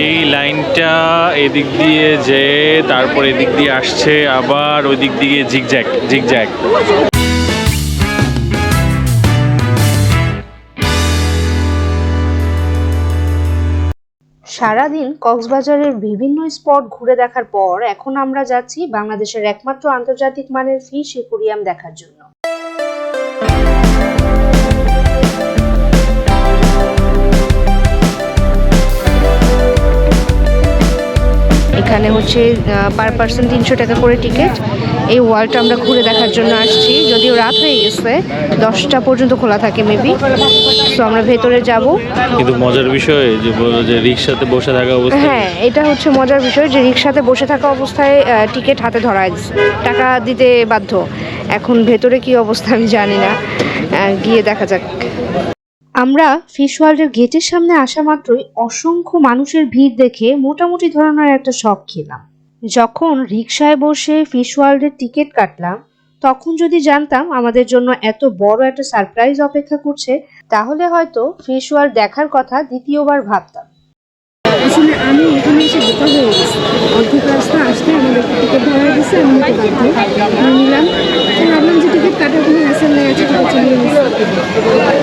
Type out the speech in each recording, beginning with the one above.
এই লাইনটা এদিক দিয়ে যে তারপর এদিক দিয়ে আসছে আবার ওই দিক দিয়ে জিগজ্যাক জিগজ্যাক সারাদিন কক্সবাজারের বিভিন্ন স্পট ঘুরে দেখার পর এখন আমরা যাচ্ছি বাংলাদেশের একমাত্র আন্তর্জাতিক মানের ফিশ একুরিয়াম দেখার জন্য। এখানে হচ্ছে পার পার্সন তিনশো টাকা করে টিকিট এই ওয়ালটা আমরা ঘুরে দেখার জন্য আসছি। যদিও রাত হয়ে গেছে দশটা পর্যন্ত খোলা থাকে মেবি তো আমরা ভেতরে যাব। কিন্তু মজার বিষয় যে যে রিক্সাতে বসে থাকা অবস্থায়। হ্যাঁ এটা হচ্ছে মজার বিষয় যে রিক্সাতে বসে থাকা অবস্থায় টিকিট হাতে ধরা। টাকা দিতে বাধ্য। এখন ভেতরে কি অবস্থা আমি জানি না। আহ, গিয়ে দেখা যাক। আমরা ফিশ ওয়ার্ল্ডের গেটের সামনে আসা মাত্রই অসংখ্য মানুষের ভিড় দেখে মোটামুটি ধরনের একটা শখ খেলাম। যখন রিক্সায় বসে ফিশ ওয়ার্ল্ডের টিকিট কাটলাম তখন যদি জানতাম আমাদের জন্য এত বড় একটা সারপ্রাইজ অপেক্ষা করছে, তাহলে হয়তো ফিশ দেখার কথা দ্বিতীয়বার ভাবতাম। আসলে আমি এখানে এসে বোকা হয়ে গেছি। অর্ধেক রাস্তা আসতে টিকিট ধরা আমি বাধ্য। ভাবলাম যে টিকিট কাটার কোনো হ্যাসেল নেই আছে চলে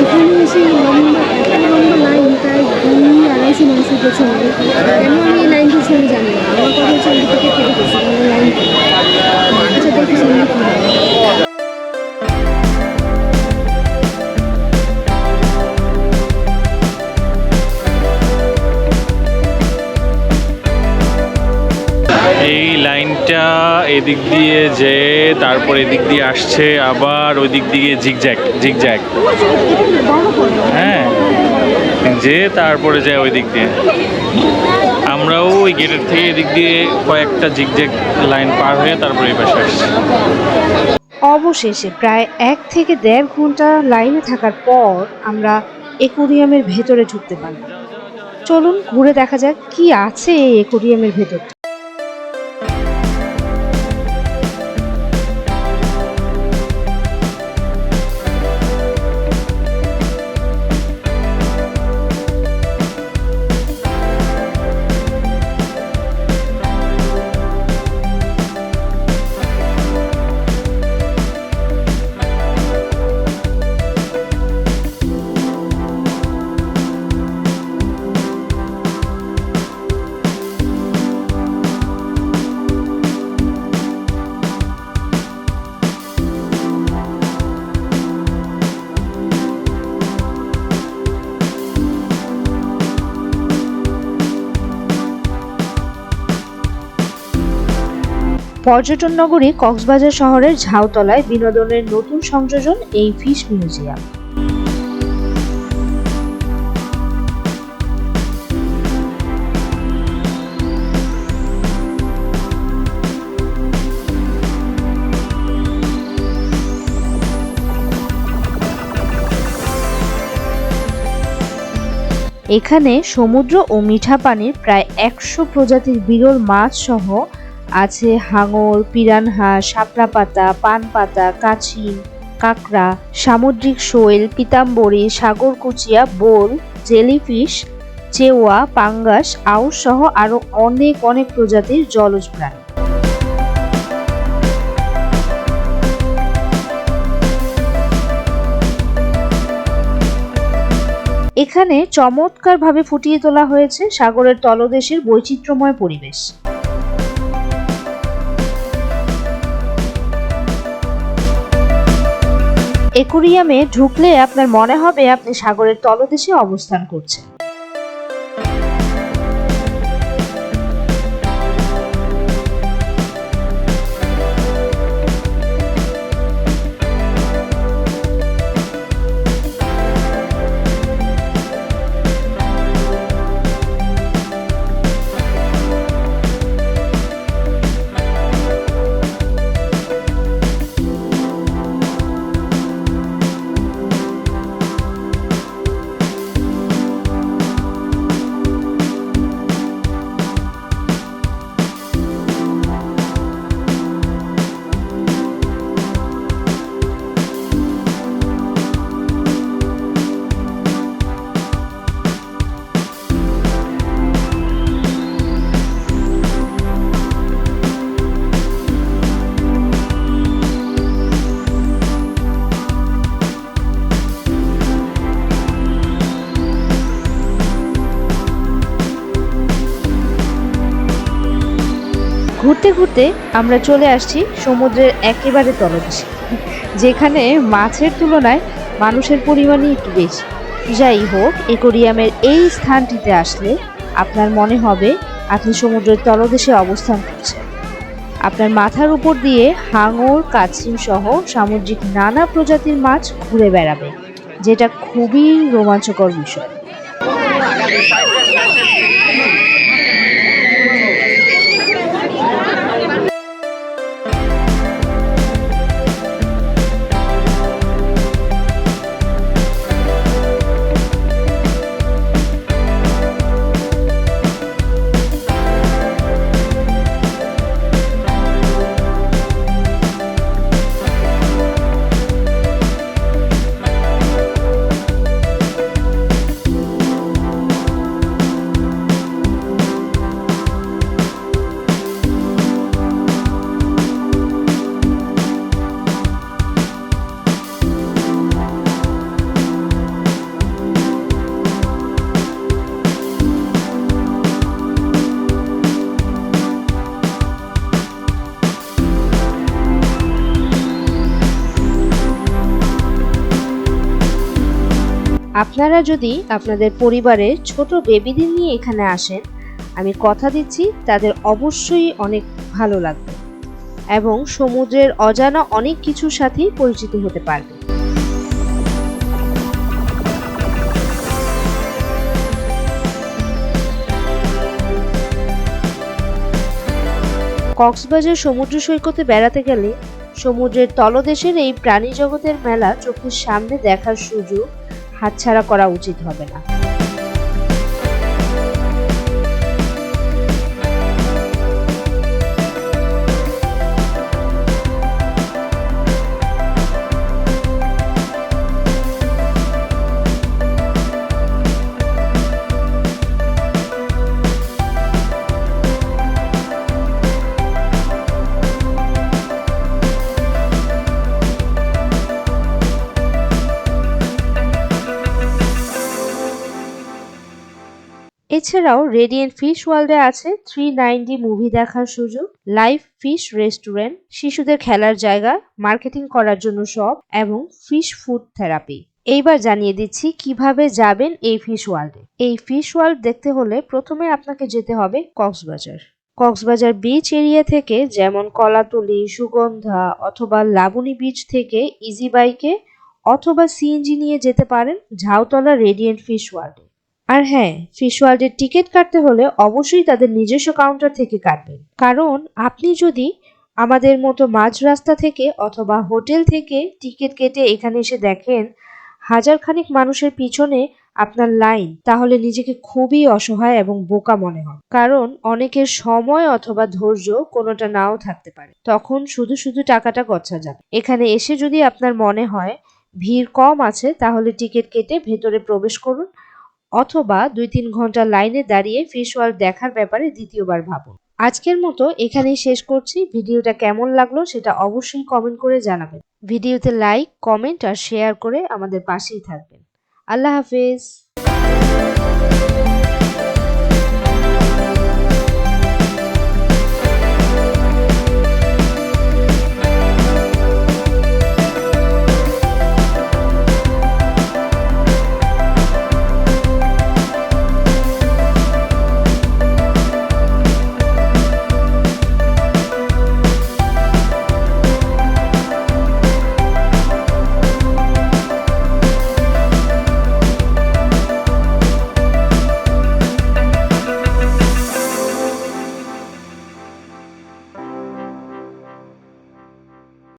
এখানে এসে লম্বা এত লম্বা লাইন প্রায় দুই আড়াইশো মানুষের পেছনে। কেন আমি এই লাইন দিচ্ছি আমি জানি না? এদিক দিয়ে যে, তারপর এদিক দিয়ে আসছে আবার ওই দিক দিয়ে জিগজ্যাগ জিগজ্যাগ হ্যাঁ যে তারপরে যায় ওই দিক দিয়ে। আমরাও ওই গেটের থেকে এদিক দিয়ে কয়েকটা জিগজ্যাগ লাইন পার হয়ে তারপরে এই পাশে আসছি। অবশেষে প্রায় এক থেকে দেড় ঘণ্টা লাইনে থাকার পর আমরা একুরিয়ামের ভেতরে ঢুকতে পারলাম। চলুন ঘুরে দেখা যাক কি আছে এই একুরিয়ামের ভেতর পর্যটন নগরী কক্সবাজার শহরের ঝাউতলায় বিনোদনের নতুন সংযোজন এই ফিশ মিউজিয়াম। এখানে সমুদ্র ও মিঠা পানির প্রায় একশো প্রজাতির বিরল মাছ সহ আছে হাঙর, পিরানহা শাপলা পাতা পান পাতা কাছিম, কাঁকড়া, সামুদ্রিক শৈল, পিতাম্বরী, সাগরকুচিয়া, বোল, জেলিফিশ, চেওয়া, পাঙ্গাস, আউশ সহ আরও অনেক অনেক প্রজাতির জলজ প্রাণী। এখানে চমৎকারভাবে ফুটিয়ে তোলা হয়েছে সাগরের তলদেশের বৈচিত্র্যময় পরিবেশ। একুরিয়ামে ঢুকলে আপনার মনে হবে আপনি সাগরের তলদেশে অবস্থান করছেন। ঘুরতে ঘুরতে আমরা চলে আসছি সমুদ্রের একেবারে তলদেশে, যেখানে মাছের তুলনায় মানুষের পরিমাণই একটু বেশি। যাই হোক, একোরিয়ামের এই স্থানটিতে আসলে আপনার মনে হবে আপনি সমুদ্রের তলদেশে অবস্থান করছেন। আপনার মাথার উপর দিয়ে হাঙর কাছিম সহ সামুদ্রিক নানা প্রজাতির মাছ ঘুরে বেড়াবে, যেটা খুবই রোমাঞ্চকর বিষয়। আপনারা যদি আপনাদের পরিবারের ছোট বেবিদের নিয়ে এখানে আসেন, আমি কথা দিচ্ছি, তাদের অবশ্যই অনেক ভালো লাগবে এবং সমুদ্রের অজানা অনেক কিছুর সাথেই পরিচিত হতে পারবে। কক্সবাজার সমুদ্র সৈকতে বেড়াতে গেলে সমুদ্রের তলদেশের এই প্রাণী জগতের মেলা চোখের সামনে দেখার সুযোগ হাতছাড়া করা উচিত হবে না এছাড়াও রেডিয়েন্ট ফিশ ওয়ার্ল্ডে আছে থ্রি নাইনটি মুভি দেখার সুযোগ লাইভ ফিশ রেস্টুরেন্ট শিশুদের খেলার জায়গা মার্কেটিং করার জন্য শপ এবং ফিশ ফুড থেরাপি এইবার জানিয়ে দিচ্ছি কীভাবে যাবেন এই ফিশ ওয়ার্ল্ডে এই ফিশ ওয়ার্ল্ড দেখতে হলে প্রথমে আপনাকে যেতে হবে কক্সবাজার। কক্সবাজার বিচ এরিয়া থেকে যেমন কলাতলি, সুগন্ধা অথবা লাবণী বিচ থেকে ইজি বাইকে অথবা সিএনজি নিয়ে যেতে পারেন ঝাউতলা রেডিয়েন্ট ফিশ ওয়ার্ল্ডে আর হ্যাঁ ফিশ ওয়ার্ল্ডের টিকিট কাটতে হলে অবশ্যই তাদের নিজস্ব কাউন্টার থেকে কাটবেন। কারণ আপনি যদি আমাদের মতো মাঝ রাস্তা থেকে অথবা হোটেল থেকে টিকিট কেটে এখানে এসে দেখেন হাজার খানিক মানুষের পিছনে আপনার লাইন তাহলে নিজেকে খুবই অসহায় এবং বোকা মনে হয় কারণ অনেকের সময় অথবা ধৈর্য কোনোটা নাও থাকতে পারে। তখন শুধু শুধু টাকাটা গচ্ছা যাবে। এখানে এসে যদি আপনার মনে হয় ভিড় কম আছে, তাহলে টিকিট কেটে ভেতরে প্রবেশ করুন। অথবা দুই তিন ঘণ্টা লাইনে দাঁড়িয়ে ফিশ ওয়ার্ল্ড দেখার ব্যাপারে দ্বিতীয়বার ভাবুন। আজকের মতো এখানেই শেষ করছি। ভিডিওটা কেমন লাগল সেটা অবশ্যই কমেন্ট করে জানাবেন। ভিডিওতে লাইক কমেন্ট আর শেয়ার করে আমাদের পাশেই থাকবেন। আল্লাহ হাফেজ।